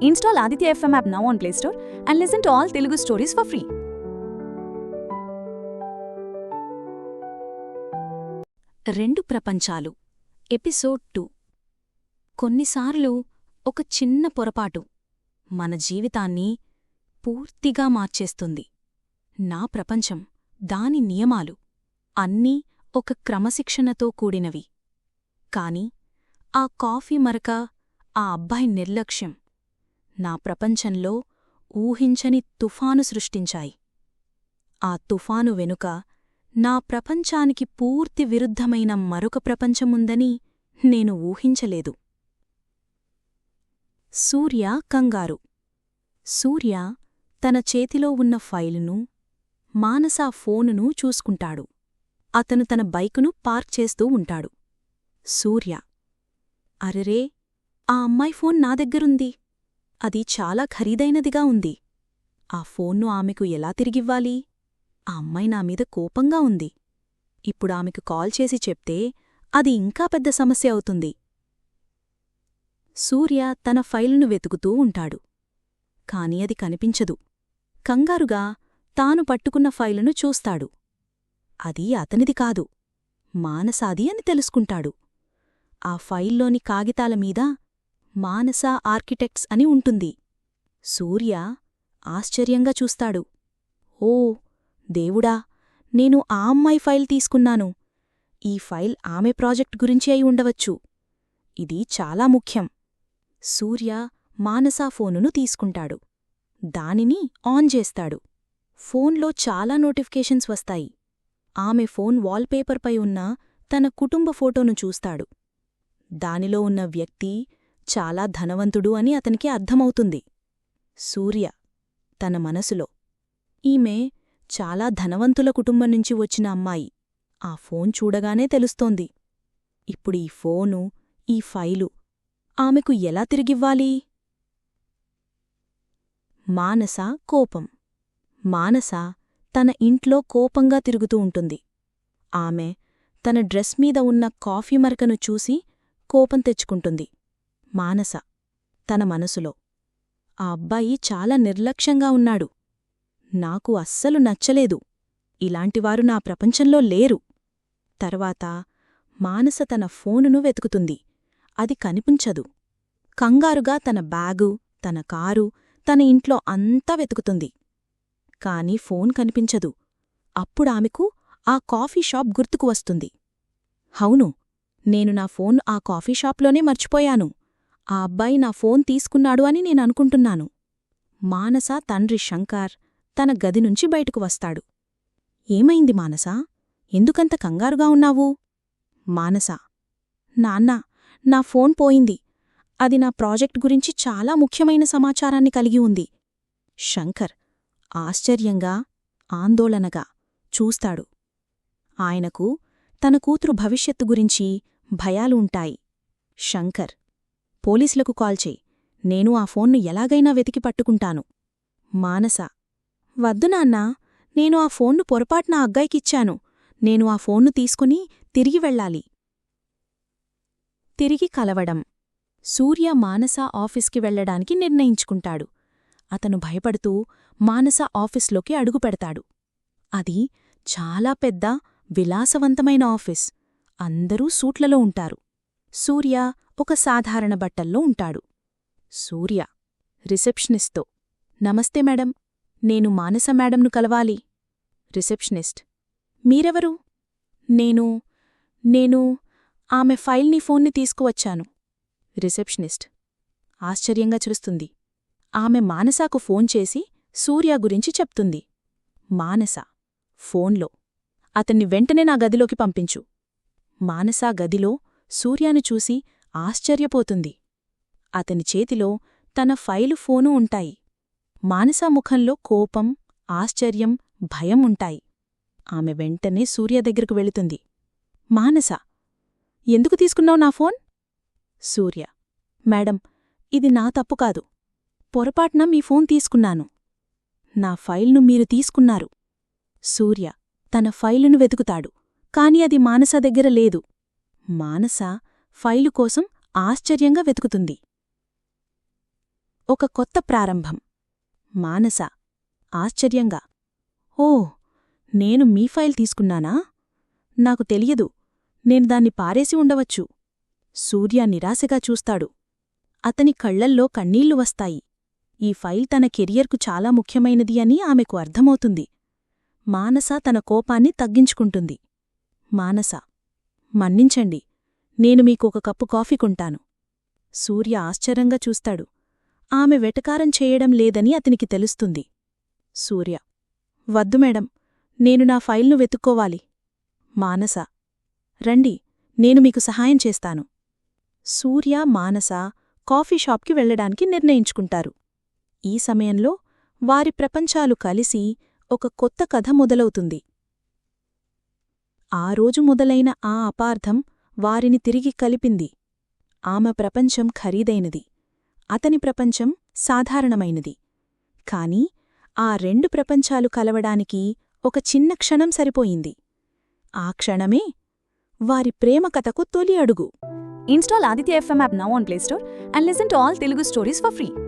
Install Aditya FM app now on Play Store and listen to all Telugu stories for free. రెండు ప్రపంచాలు. Episode two కొన్నిసార్లు ఒక చిన్న పొరపాటు మన జీవితాన్ని పూర్తిగా మార్చేస్తుంది. నా ప్రపంచం దాని నియమాలు అన్నీ ఒక క్రమశిక్షణతో కూడినవి. కాని ఆ కాఫీ మరక ఆ అబ్బాయి నిర్లక్ష్యం నా ప్రపంచంలో ఊహించని తుఫాను సృష్టించాయి. ఆ తుఫాను వెనుక నా ప్రపంచానికి పూర్తి విరుద్ధమైన మరొక ప్రపంచముందని నేను ఊహించలేదు. సూర్య కంగారు. సూర్య తన చేతిలో ఉన్న ఫైలును మానసా ఫోనును చూసుకుంటాడు. అతను తన బైకును పార్క్ చేస్తూ ఉంటాడు. సూర్య. అరెరే! ఆ అమ్మాయి ఫోన్ నా దగ్గరుంది. అది చాలా ఖరీదైనదిగా ఉంది. ఆ ఫోన్ను ఆమెకు ఎలా తిరిగివ్వాలి? ఆ అమ్మాయి నా మీద కోపంగా ఉంది. ఇప్పుడు ఆమెకు కాల్ చేసి చెప్తే అది ఇంకా పెద్ద సమస్య అవుతుంది. సూర్య తన ఫైలును వెతుకుతూ ఉంటాడు. కాని అది కనిపించదు. కంగారుగా తాను పట్టుకున్న ఫైలును చూస్తాడు. అది అతనిది కాదు. మానసాది అని తెలుసుకుంటాడు. ఆ ఫైల్లోని కాగితాల మీద మానసా ఆర్కిటెక్ట్స్ అని ఉంటుంది. సూర్య ఆశ్చర్యంగా చూస్తాడు. ఓ దేవుడా నేను ఆ అమ్మాయి ఫైల్ తీసుకున్నాను. ఈ ఫైల్ ఆమె ప్రాజెక్ట్ గురించి అయి ఉండవచ్చు. ఇది చాలా ముఖ్యం. సూర్య మానసా ఫోనును తీసుకుంటాడు. దానిని ఆన్ చేస్తాడు. ఫోన్లో చాలా నోటిఫికేషన్స్ వస్తాయి. ఆమె ఫోన్ వాల్పేపర్పై ఉన్న తన కుటుంబ ఫోటోను చూస్తాడు. దానిలో ఉన్న వ్యక్తి చాలా ధనవంతుడు అని అతనికి అర్థమవుతుంది. సూర్య తన మనసులో ఈమె చాలా ధనవంతుల కుటుంబం నుంచి వచ్చిన అమ్మాయి. ఆ ఫోన్ చూడగానే తెలుస్తోంది. ఇప్పుడు ఈ ఫోను ఈ ఫైలు ఆమెకు ఎలా తిరిగివ్వాలి? మానస కోపం. మానస తన ఇంట్లో కోపంగా తిరుగుతూ ఉంటుంది. ఆమె తన డ్రెస్ మీద ఉన్న కాఫీ మరకను చూసి కోపం తెచ్చుకుంటుంది. మానస తన మనసులో. ఆ అబ్బాయి చాలా నిర్లక్ష్యంగా ఉన్నాడు. నాకు అస్సలు నచ్చలేదు. ఇలాంటివారు నా ప్రపంచంలో లేరు. తర్వాత మానస తన ఫోనును వెతుకుతుంది. అది కనిపించదు. కంగారుగా తన బ్యాగు తన కారు తన ఇంట్లో అంతా వెతుకుతుంది. కాని ఫోన్ కనిపించదు. అప్పుడామెకు ఆ కాఫీ షాప్ గుర్తుకు వస్తుంది. హౌను నేను నా ఫోన్ ఆ కాఫీ షాప్లోనే మర్చిపోయాను. ఆ అబ్బాయి నా ఫోన్ తీసుకున్నాడు అని నేననుకుంటున్నాను మానస తండ్రి శంకర్ తన గది నుంచి బయటకు వస్తాడు. ఏమైంది మానసా? ఎందుకంత కంగారుగా ఉన్నావు? మానస నాన్న నా ఫోన్ పోయింది. అది నా ప్రాజెక్ట్ గురించి చాలా ముఖ్యమైన సమాచారాన్ని కలిగి ఉంది. శంకర్ ఆశ్చర్యంగా ఆందోళనగా చూస్తాడు. ఆయనకు తన కూతురు భవిష్యత్తు గురించి భయాలు ఉంటాయి. శంకర్ పోలీసులకు కాల్ చేయి. నేను ఆ ఫోన్ను ఎలాగైనా వెతికి పట్టుకుంటాను. మానస. వద్దు నాన్నా నేను ఆ ఫోన్ను పొరపాటున అగ్గాయికిచ్చాను. నేను ఆ ఫోన్ను తీసుకుని తిరిగి వెళ్ళాలి. తిరిగి కలవడం. సూర్య మానస ఆఫీస్కి వెళ్ళడానికి నిర్ణయించుకుంటాడు. అతను భయపడుతూ మానస ఆఫీస్లోకి అడుగుపెడతాడు అది చాలా పెద్ద విలాసవంతమైన ఆఫీస్. అందరూ సూట్లలో ఉంటారు. సూర్య ఒక సాధారణ బట్టల్లో ఉంటాడు. సూర్య రిసెప్షనిస్ట్తో నమస్తే మేడం నేను మానస మేడంను కలవాలి. రిసెప్షనిస్ట్ మీరెవరు? నేను నేను ఆమె ఫైల్ని ఫోన్ని తీసుకువచ్చాను. రిసెప్షనిస్ట్ ఆశ్చర్యంగా చూస్తుంది. ఆమె మానసాకు ఫోన్ చేసి సూర్య గురించి చెప్తుంది. మానస ఫోన్లో అతన్ని వెంటనే నా గదిలోకి పంపించు. మానసా గదిలో సూర్యాను చూసి ఆశ్చర్యపోతుంది. అతని చేతిలో తన ఫైలు ఫోను ఉంటాయి. మానసా ముఖంలో కోపం ఆశ్చర్యం భయం ఉంటాయి. ఆమె వెంటనే సూర్య దగ్గరకు వెళుతుంది. మానస ఎందుకు తీసుకున్నావు నా ఫోన్? సూర్య మేడం ఇది నా తప్పు కాదు. పొరపాటున మీ ఫోన్ తీసుకున్నాను. నా ఫైల్ను మీరు తీసుకున్నారు. సూర్య తన ఫైలును వెతుకుతాడు. కాని అది మానస దగ్గర లేదు. మానస ఫైలు కోసం ఆశ్చర్యంగా వెతుకుతుంది. ఒక కొత్త ప్రారంభం. మానస. ఆశ్చర్యంగా. ఓ నేను మీ ఫైల్ తీసుకున్నానా? నాకు తెలియదు. నేను దాన్ని పారేసి ఉండవచ్చు. సూర్య నిరాశగా చూస్తాడు. అతని కళ్ళల్లో కన్నీళ్ళు వస్తాయి. ఈ ఫైల్ తన కెరియర్కు చాలా ముఖ్యమైనది అని ఆమెకు అర్థమవుతుంది. మానస తన కోపాన్ని తగ్గించుకుంటుంది. మానస. మన్నించండి. నేను మీకు ఒక కప్పు కాఫీ కొంటాను. సూర్య ఆశ్చర్యంగా చూస్తాడు. ఆమె వెటకారం చేయడం లేదని అతనికి తెలుస్తుంది. సూర్య వద్దు మేడం నేను నా ఫైల్ను వెతుక్కోవాలి. మానస రండి నేను మీకు సహాయం చేస్తాను. సూర్య మానస కాఫీ షాప్కి వెళ్ళడానికి నిర్ణయించుకుంటారు. ఈ సమయంలో వారి ప్రపంచాలు కలిసి ఒక కొత్త కథ మొదలవుతుంది. ఆ రోజు మొదలైన ఆ అపార్థం వారిని తిరిగి కలిపింది. ఆమె ప్రపంచం ఖరీదైనది. అతని ప్రపంచం సాధారణమైనది. కాని ఆ రెండు ప్రపంచాలు కలవడానికి ఒక చిన్న క్షణం సరిపోయింది. ఆ క్షణమే వారి ప్రేమ కథకు తొలి అడుగు. Install Aditya FM app now on Play Store and listen to all Telugu stories for free.